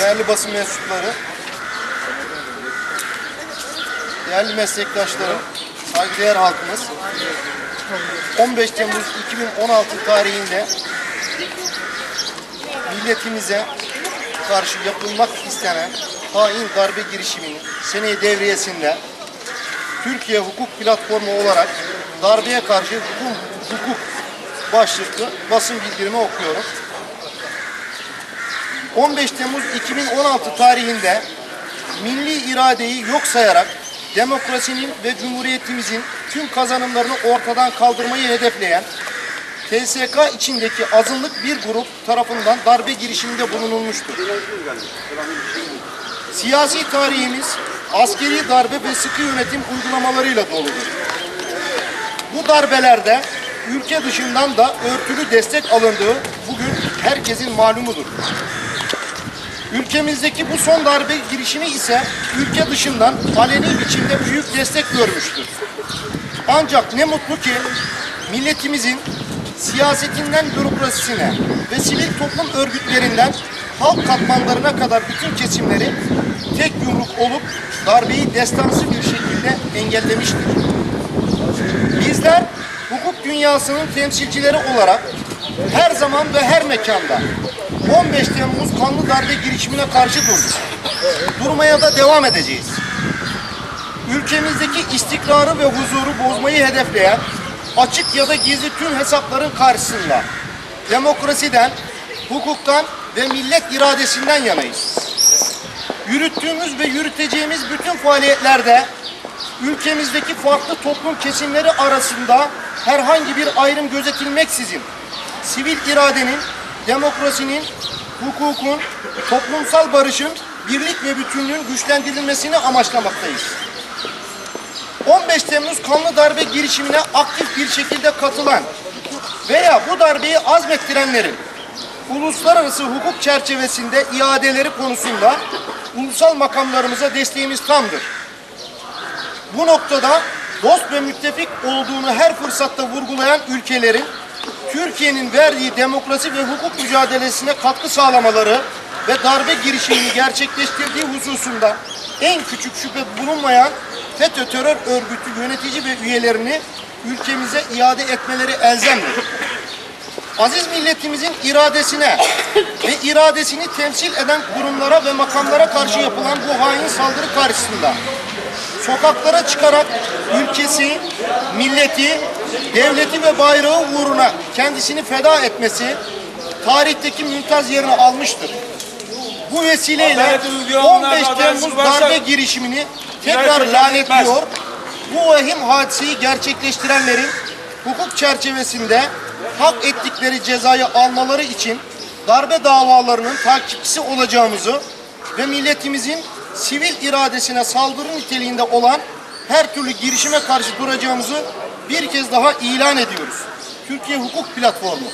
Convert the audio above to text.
değerli basın mensupları, değerli meslektaşlarım, saygıdeğer halkımız, 15 Temmuz 2016 tarihinde milletimize karşı yapılmak istenen hain darbe girişiminin seneye devriyesinde Türkiye Hukuk Platformu olarak darbeye karşı hukuk, hukuk başlıklı basın bildirimi okuyorum. 15 Temmuz 2016 tarihinde milli iradeyi yok sayarak demokrasinin ve cumhuriyetimizin tüm kazanımlarını ortadan kaldırmayı hedefleyen TSK içindeki azınlık bir grup tarafından darbe girişiminde bulunulmuştur. Siyasi tarihimiz askeri darbe ve sıkı yönetim uygulamalarıyla doludur. Bu darbelerde ülke dışından da örtülü destek alındığı bugün herkesin malumudur. Ülkemizdeki bu son darbe girişimi ise ülke dışından aleni biçimde büyük destek görmüştür. Ancak ne mutlu ki milletimizin siyasetinden bürokrasisine ve sivil toplum örgütlerinden halk katmanlarına kadar bütün kesimleri tek yumruk olup darbeyi destansı bir şekilde engellemiştir. Bizler hukuk dünyasının temsilcileri olarak her zaman ve her mekanda 15 Temmuz kanlı darbe girişimine karşı durduk. Durmaya da devam edeceğiz. Ülkemizdeki istikrarı ve huzuru bozmayı hedefleyen açık ya da gizli tüm hesapların karşısında demokrasiden, hukuktan ve millet iradesinden yanayız. Yürüttüğümüz ve yürüteceğimiz bütün faaliyetlerde ülkemizdeki farklı toplum kesimleri arasında herhangi bir ayrım gözetilmeksizin sivil iradenin, demokrasinin, hukukun, toplumsal barışın, birlik ve bütünlüğün güçlendirilmesini amaçlamaktayız. 15 Temmuz kanlı darbe girişimine aktif bir şekilde katılan veya bu darbeyi azmettirenlerin uluslararası hukuk çerçevesinde iadeleri konusunda ulusal makamlarımıza desteğimiz tamdır. Bu noktada dost ve müttefik olduğunu her fırsatta vurgulayan ülkelerin Türkiye'nin verdiği demokrasi ve hukuk mücadelesine katkı sağlamaları ve darbe girişimini gerçekleştirdiği hususunda en küçük şüphe bulunmayan FETÖ terör örgütü yönetici ve üyelerini ülkemize iade etmeleri elzemdir. Aziz milletimizin iradesine ve iradesini temsil eden kurumlara ve makamlara karşı yapılan bu hain saldırı karşısında sokaklara çıkarak ülkesi, milleti, devleti ve bayrağı uğruna kendisini feda etmesi tarihteki mümtaz yerini almıştır. Bu vesileyle Adaleti uygulamalar 15 adaletsiz Temmuz darbe girişimini tekrar lanetliyor. Bu vahim hadiseyi gerçekleştirenlerin hukuk çerçevesinde hak ettikleri cezayı almaları için darbe davalarının takipçisi olacağımızı ve milletimizin sivil iradesine saldırı niteliğinde olan her türlü girişime karşı duracağımızı bir kez daha ilan ediyoruz. Türkiye Hukuk Platformu